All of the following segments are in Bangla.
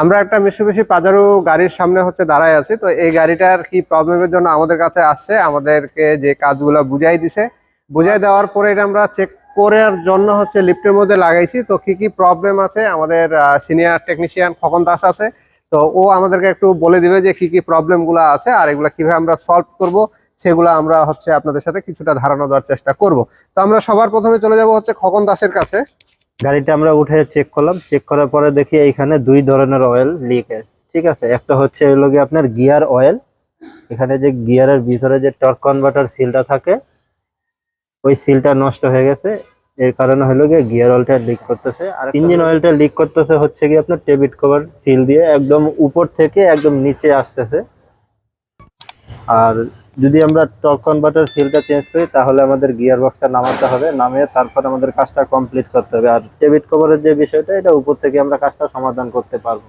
আমরা একটা মিশুবিশি পাজারু গাড়ির সামনে হচ্ছে দাঁড়ায় আছি, তো এই গাড়িটার কি প্রবলেমের জন্য আমাদের কাছে আসছে, আমাদেরকে যে কাজগুলো বুঝাই দিছে। বুঝাই দেওয়ার পরে এটা আমরা চেক করার জন্য হচ্ছে লিফটের মধ্যে লাগাইছি। তো কি কি প্রবলেম আছে? আমাদের সিনিয়র টেকনিশিয়ান খগন দাস আছে, তো ও আমাদেরকে একটু বলে দিবে যে কি কি প্রবলেমগুলো আছে আর এগুলা কীভাবে আমরা সলভ করব, সেগুলো আমরা হচ্ছে আপনাদের সাথে কিছুটা ধারণা দেওয়ার চেষ্টা করব। তো আমরা সবার প্রথমে চলে যাব হচ্ছে খগন দাসের কাছে। গাড়িটা আমরা উঠে চেক করলাম চেক করার পরে দেখি এইখানে দুই ধরনের অয়েল লিক ঠিক আছে? একটা হচ্ছে হলো গিয়ে আপনার গিয়ার অয়েল এখানে যে গিয়ারের ভিতরে যে টর্ক কনভার্টার সিলটা থাকে ওই সিলটা নষ্ট হয়ে গেছে। এর কারণে হলো গিয়ে গিয়ার অয়েলটা লিক করতেছে। আর ইঞ্জিন অয়েলটা লিক করতেছে হচ্ছে গিয়ে আপনার টেবিট কভার সিল দিয়ে একদম উপর থেকে একদম নিচে আসতেছে। আর যদি আমরা টর্ক কনভার্টার সিলটা চেঞ্জ করি, তাহলে আমাদের গিয়ার বক্সটা নামাতে হবে, নামিয়ে তারপর আমাদের কাজটা কমপ্লিট করতে হবে। আর ডেবিট কভারের যে বিষয়টা, এটা উপর থেকে আমরা কাজটা সমাধান করতে পারব।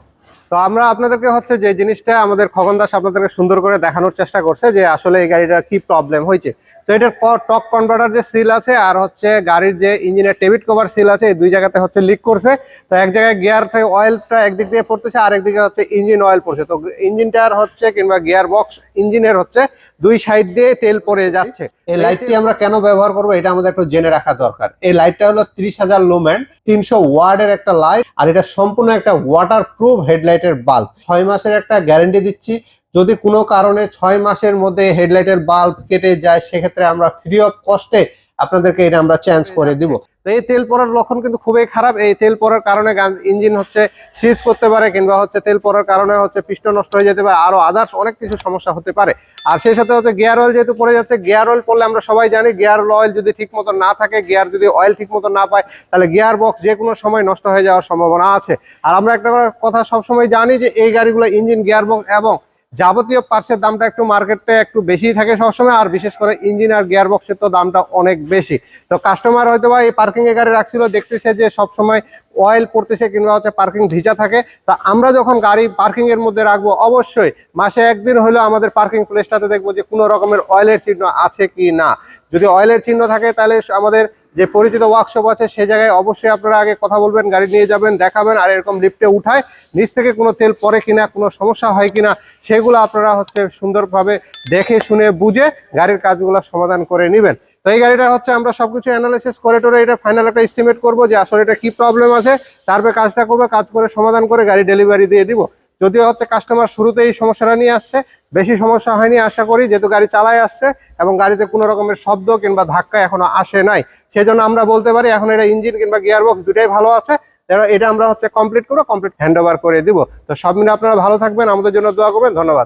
তো আমরা আপনাদেরকে হচ্ছে যে জিনিসটা আমাদের খগন দাস আপনাদেরকে সুন্দর করে দেখানোর চেষ্টা করছে যে আসলে এই গাড়িটার কি প্রবলেম হয়েছে। তো এটার টক কনভার্টার যে সিল আছে আর হচ্ছে গাড়ির যে ইঞ্জিনের টেবিট কভার সিল আছে এই দুই জায়গাতে হচ্ছে লিক করছে। তো এক জায়গায় গিয়ার থেকে অয়েলটা একদিক দিয়ে পড়তেছে আর একদিকে হচ্ছে ইঞ্জিন অয়েল পড়ছে। তো ইঞ্জিনটার হচ্ছে কিংবা গিয়ার বক্স ইঞ্জিনের হচ্ছে দুই সাইড দিয়ে তেল পড়ে যাচ্ছে। এই লাইটটি আমরা কেন ব্যবহার করব এটা আমাদের একটু জেনে রাখা দরকার। এই লাইটটা হলো ত্রিশ হাজার লোম্যান তিনশো ওয়ার্ডের একটা লাইট আর এটা সম্পূর্ণ একটা ওয়াটার প্রুফ হেডলাইটের বাল্ব। ছয় মাসের একটা গ্যারেন্টি দিচ্ছি, যদি কোনো কারণে ছয় মাসের মধ্যে হেডলাইটের বাল্ব কেটে যায়, সেক্ষেত্রে আমরা ফ্রি অফ কস্টে আপনাদেরকে এটা আমরা চেঞ্জ করে দিব। তো এই তেল পড়ার লক্ষণ কিন্তু খুবই খারাপ। এই তেল পড়ার কারণে ইঞ্জিন হচ্ছে সিজ করতে পারে কিংবা হচ্ছে তেল পড়ার কারণে হচ্ছে পিষ্ট নষ্ট হয়ে যেতে পারে, আরও আদার্স অনেক কিছু সমস্যা হতে পারে। আর সেই সাথে হচ্ছে গিয়ার অয়েল যেহেতু পড়ে যাচ্ছে গিয়ার অয়েল পড়লে আমরা সবাই জানি গিয়ার অয়েল যদি ঠিক মতো না থাকে গিয়ার যদি অয়েল ঠিক মতো না পায়, তাহলে গিয়ার বক্স যে কোনো সময় নষ্ট হয়ে যাওয়ার সম্ভাবনা আছে। আর আমরা একটা কথা সবসময় জানি যে এই গাড়িগুলো ইঞ্জিন গিয়ার বক্স এবং যাবতীয় পার্সের দামটা একটু মার্কেটে একটু বেশি থাকে সবসময়, আর বিশেষ করে ইঞ্জিন আর গিয়ার বক্সের তো দামটা অনেক বেশি। তো কাস্টমার হয়তো বা এই পার্কিংয়ে গাড়ি রাখছিল, দেখতেছে যে সবসময় অয়েল পড়তেছে কিংবা হচ্ছে পার্কিং ভিজা থাকে, তা আমরা যখন গাড়ি পার্কিং এর মধ্যে রাখব, অবশ্যই মাসে একদিন হলেও আমাদের পার্কিং প্লেসটাতে দেখব যে কোনো রকমের অয়েলের চিহ্ন আছে কি না। যদি অয়েলের চিহ্ন থাকে তাহলে আমাদের যে পরিচিত ওয়ার্কশপ আছে সে জায়গায় অবশ্যই আপনারা আগে কথা বলবেন, গাড়ি নিয়ে যাবেন, দেখাবেন আর এরকম লিফটে উঠায়, নিচ থেকে কোনো তেল পরে কিনা, কোনো সমস্যা হয় কিনা, সেগুলো আপনারা হচ্ছে সুন্দরভাবে দেখে শুনে বুঝে গাড়ির কাজগুলো সমাধান করে নেবেন। তো এই গাড়িটা হচ্ছে আমরা সবকিছু অ্যানালাইসিস করে টোরে এটা ফাইনাল একটা এস্টিমেট করব যে আসলে এটা কি প্রবলেম আছে, তারপরে কাজটা করবে, কাজ করে সমাধান করে গাড়ি ডেলিভারি দিয়ে দিব। যদিও হচ্ছে কাস্টমার শুরুতে এই সমস্যাটা নিয়ে আসছে, বেশি সমস্যা হয়নি আশা করি, যেহেতু গাড়ি চালায় আসছে এবং গাড়িতে কোনো রকমের শব্দ কিংবা ধাক্কা এখনও আসে নাই। সেজন্য আমরা বলতে পারি এখন এটা ইঞ্জিন কিংবা গিয়ার বক্স দুটাই ভালো আছে এটা আমরা হচ্ছে কমপ্লিট করব কমপ্লিট হ্যান্ড করে দিব। তো সব মিলে আপনারা ভালো থাকবেন, আমাদের জন্য দোয়া করবেন, ধন্যবাদ।